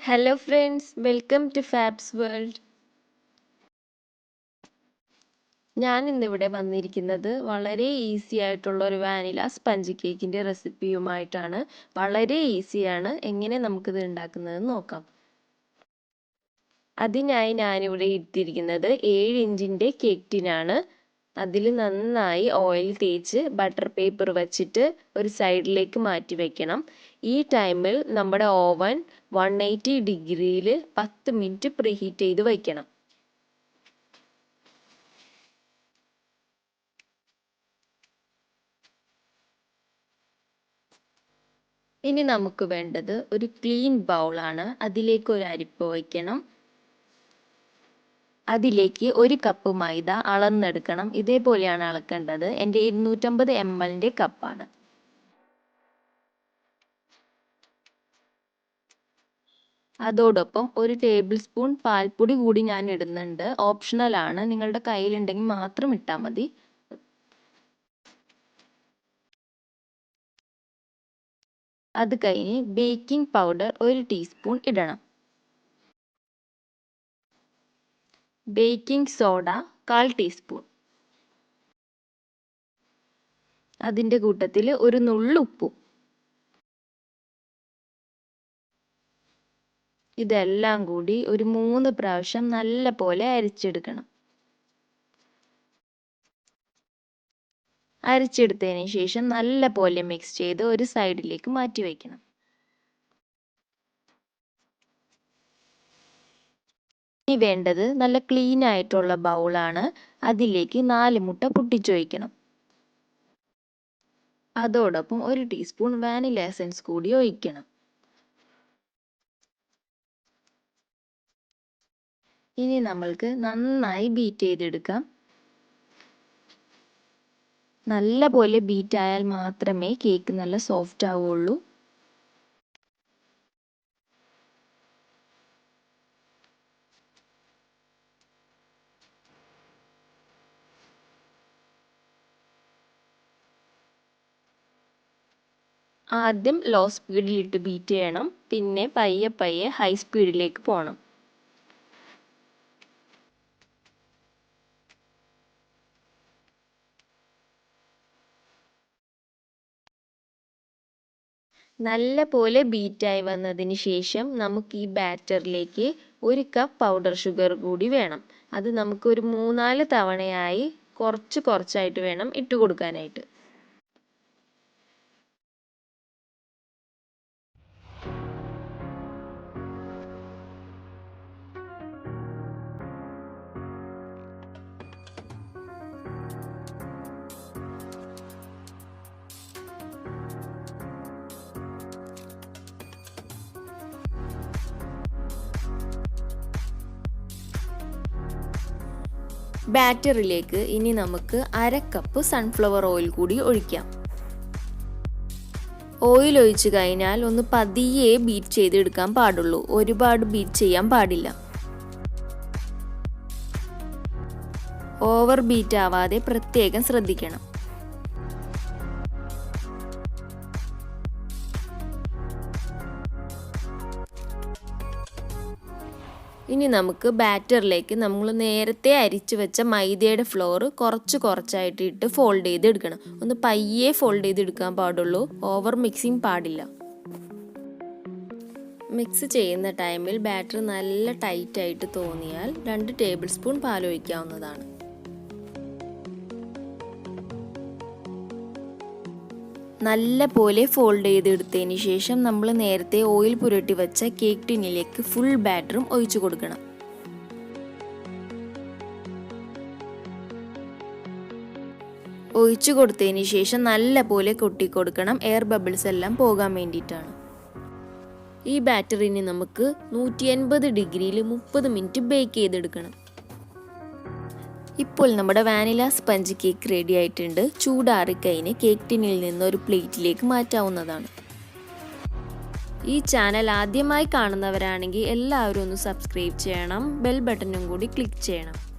Hello friends welcome to fabs world ഞാൻ ഇന്നിവിടെ വന്നിരിക്കുന്നത് വളരെ ഈസി ആയിട്ടുള്ള ഒരു വാനില സ്പഞ്ച് കേക്കിന്റെ റെസിപ്പിയുമായിട്ടാണ് വളരെ ഈസിയാണ് എങ്ങനെ നമുക്കിത് ഉണ്ടാക്കുന്നതെന്ന് നോക്കാം. അതിനായി ഞാനിവിടെ ഇട്ടിരിക്കുന്നത് ഏഴ് ഇഞ്ചിന്റെ കേക്ക് ടിനാണ് അതിൽ നന്നായി ഓയിൽ തേച്ച് ബട്ടർ പേപ്പർ വെച്ചിട്ട് ഒരു സൈഡിലേക്ക് മാറ്റി വെക്കണം. ഈ ടൈമിൽ നമ്മുടെ ഓവൻ വൺ എയ്റ്റി ഡിഗ്രിയിൽ പത്ത് മിനിറ്റ് പ്രീഹീറ്റ് ചെയ്ത് വയ്ക്കണം ഇനി നമുക്ക് വേണ്ടത് ഒരു ക്ലീൻ ബൗളാണ് അതിലേക്ക് ഒരു അരിപ്പ വയ്ക്കണം അതിലേക്ക് ഒരു കപ്പ് മൈദ അളന്നെടുക്കണം. ഇതേപോലെയാണ് അളക്കേണ്ടത്. എന്റെ ഇരുന്നൂറ്റമ്പത് എം എല്ലിന്റെ കപ്പാണ് അതോടൊപ്പം ഒരു ടേബിൾ സ്പൂൺ പാൽപ്പൊടി കൂടി ഞാൻ ഇടുന്നുണ്ട്. ഓപ്ഷണൽ ആണ്. നിങ്ങളുടെ കയ്യിലുണ്ടെങ്കിൽ മാത്രം ഇട്ടാൽ മതി. അത് കഴിഞ്ഞ് ബേക്കിംഗ് പൗഡർ ഒരു ടീസ്പൂൺ ഇടണം. ബേക്കിംഗ് സോഡ കാൽ ടീസ്പൂൺ. അതിന്റെ കൂട്ടത്തിൽ ഒരു നുള്ളുപ്പും ഇതെല്ലാം കൂടി ഒരു മൂന്ന് പ്രാവശ്യം നല്ല പോലെ അരിച്ചെടുക്കണം. അരിച്ചെടുത്തതിന് ശേഷം നല്ല പോലെ മിക്സ് ചെയ്ത് ഒരു സൈഡിലേക്ക് മാറ്റി വയ്ക്കണം. ഇനി വേണ്ടത് നല്ല ക്ലീൻ ആയിട്ടുള്ള ബൗളാണ് അതിലേക്ക് നാല് മുട്ട പൊട്ടിച്ചൊഴിക്കണം അതോടൊപ്പം ഒരു ടീസ്പൂൺ വാനില എസൻസ് കൂടി ഒഴിക്കണം. ഇനി നമ്മൾക്ക് നന്നായി ബീറ്റ് ചെയ്തെടുക്കാം. നല്ല പോലെ ബീറ്റ് ആയാൽ മാത്രമേ കേക്ക് നല്ല സോഫ്റ്റ് ആവുള്ളൂ ആദ്യം ലോ സ്പീഡിലിട്ട് ബീറ്റ് ചെയ്യണം. പിന്നെ പയ്യെ പയ്യെ ഹൈ സ്പീഡിലേക്ക് പോകണം നല്ല പോലെ ബീറ്റായി വന്നതിന് ശേഷം നമുക്ക് ഈ ബാറ്ററിലേക്ക് ഒരു കപ്പ് പൗഡർ ഷുഗർ കൂടി വേണം. അത് നമുക്ക് ഒരു മൂന്നാൽ തവണയായി കുറച്ച് കുറച്ചായിട്ട് വേണം ഇട്ട് കൊടുക്കാനായിട്ട്. ബാറ്ററിലേക്ക് ഇനി നമുക്ക് അര കപ്പ് സൺഫ്ലവർ ഓയിൽ കൂടി ഒഴിക്കാം. ഓയിൽ ഒഴിച്ചു കഴിഞ്ഞാൽ ഒന്ന് പതിയെ ബീറ്റ് ചെയ്തെടുക്കാൻ പാടുള്ളൂ. ഒരുപാട് ബീറ്റ് ചെയ്യാൻ പാടില്ല. ഓവർ ബീറ്റ് ആവാതെ പ്രത്യേകം ശ്രദ്ധിക്കണം. ഇനി നമുക്ക് ബാറ്ററിലേക്ക് നമ്മൾ നേരത്തെ അരിച്ചു വെച്ച മൈദയുടെ ഫ്ലോർ കുറച്ച് കുറച്ചായിട്ട് ഇട്ട് ഫോൾഡ് ചെയ്ത് എടുക്കണം ഒന്ന് പയ്യെ ഫോൾഡ് ചെയ്ത് എടുക്കാൻ പാടുള്ളൂ. ഓവർ മിക്സിങ് പാടില്ല. മിക്സ് ചെയ്യുന്ന ടൈമിൽ ബാറ്റർ നല്ല ടൈറ്റായിട്ട് തോന്നിയാൽ രണ്ട് ടേബിൾ സ്പൂൺ പാൽ ഒഴിക്കാവുന്നതാണ്. നല്ല പോലെ ഫോൾഡ് ചെയ്തെടുത്തതിന് ശേഷം നമ്മൾ നേരത്തെ ഓയിൽ പുരട്ടി വെച്ച കേക്ക് ടിന്നിലേക്ക് ഫുൾ ബാറ്ററും ഒഴിച്ചു കൊടുക്കണം. ഒഴിച്ചു കൊടുത്തതിന് ശേഷം നല്ല പോലെ കൊട്ടി കൊടുക്കണം. എയർ ബബിൾസ് എല്ലാം പോകാൻ വേണ്ടിയിട്ടാണ്. ഈ ബാറ്ററിന് നമുക്ക് നൂറ്റി എൺപത് ഡിഗ്രിയിൽ മുപ്പത് മിനിറ്റ് ബേക്ക് ചെയ്തെടുക്കണം. ഇപ്പോൾ നമ്മുടെ വാനില സ്പഞ്ച് കേക്ക് റെഡി ആയിട്ടുണ്ട്. ചൂടാറിക്കഴിഞ്ഞ് കേക്ക് ടിന്നിൽ നിന്ന് ഒരു പ്ലേറ്റിലേക്ക് മാറ്റാവുന്നതാണ്. ഈ ചാനൽ ആദ്യമായി കാണുന്നവരാണെങ്കിൽ എല്ലാവരും ഒന്ന് സബ്സ്ക്രൈബ് ചെയ്യണം. ബെൽ ബട്ടണും കൂടി ക്ലിക്ക് ചെയ്യണം.